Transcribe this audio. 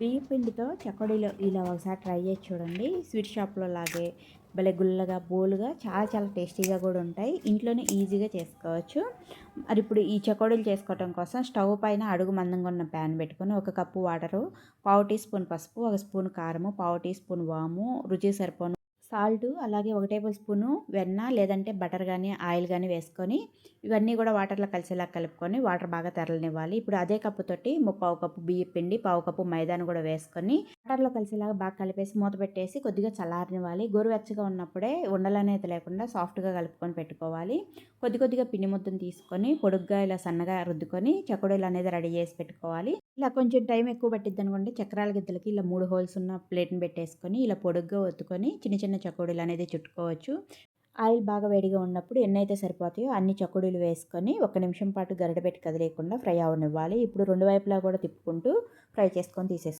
బియ్యం పిండితో చకోడీలు ఇలా ఒకసారి ట్రై చేసి చూడండి. స్వీట్ షాప్లో లాగే భలే గుల్లగా బోలుగా చాలా చాలా టేస్టీగా కూడా ఉంటాయి. ఇంట్లోనే ఈజీగా చేసుకోవచ్చు. మరి ఇప్పుడు ఈ చకోడీలు చేసుకోవడం కోసం స్టవ్ పైన అడుగు మందంగా ఉన్న ప్యాన్ పెట్టుకొని ఒక కప్పు వాటరు పావు టీ స్పూన్ పసుపు ఒక స్పూన్ కారము పావు టీ స్పూన్ వాము రుచి సరిపోను సాల్ట్ అలాగే ఒక టేబుల్ స్పూను వెన్న లేదంటే బటర్ కానీ ఆయిల్ కానీ వేసుకొని ఇవన్నీ కూడా వాటర్లో కలిసేలా కలుపుకొని వాటర్ బాగా తెరలనివ్వాలి. ఇప్పుడు అదే కప్పుతోటి ముప్పావు కప్పు బియ్య పిండి పావు కప్పు మైదాను కూడా వేసుకొని వాటర్లో కలిసేలాగా బాగా కలిపేసి మూత పెట్టేసి కొద్దిగా చల్లారనివ్వాలి. గోరువెచ్చగా ఉన్నప్పుడే ఉండలనేది లేకుండా సాఫ్ట్గా కలుపుకొని పెట్టుకోవాలి. కొద్ది కొద్దిగా పిండి ముద్దను తీసుకొని పొడుగ్గా ఇలా సన్నగా రుద్దుకొని చకుడీలు అనేది రెడీ చేసి పెట్టుకోవాలి. ఇలా కొంచెం టైం ఎక్కువ పట్టిద్ది అనుకోండి చక్రాల గిద్దలకి ఇలా మూడు హోల్స్ ఉన్న ప్లేట్ని పెట్టేసుకొని ఇలా పొడుగ్గా ఒత్తుకొని చిన్న చిన్న చకోడీలు అనేది చుట్టుకోవచ్చు. ఆయిల్ బాగా వేడిగా ఉన్నప్పుడు ఎన్నైతే సరిపోతాయో అన్ని చకోడీలు వేసుకొని ఒక నిమిషం పాటు గరిట పెట్టి కదిలేయకుండా ఫ్రై అవనివ్వాలి. ఇప్పుడు రెండు వైపులా కూడా తిప్పుకుంటూ ఫ్రై చేసుకొని తీసేసుకోవాలి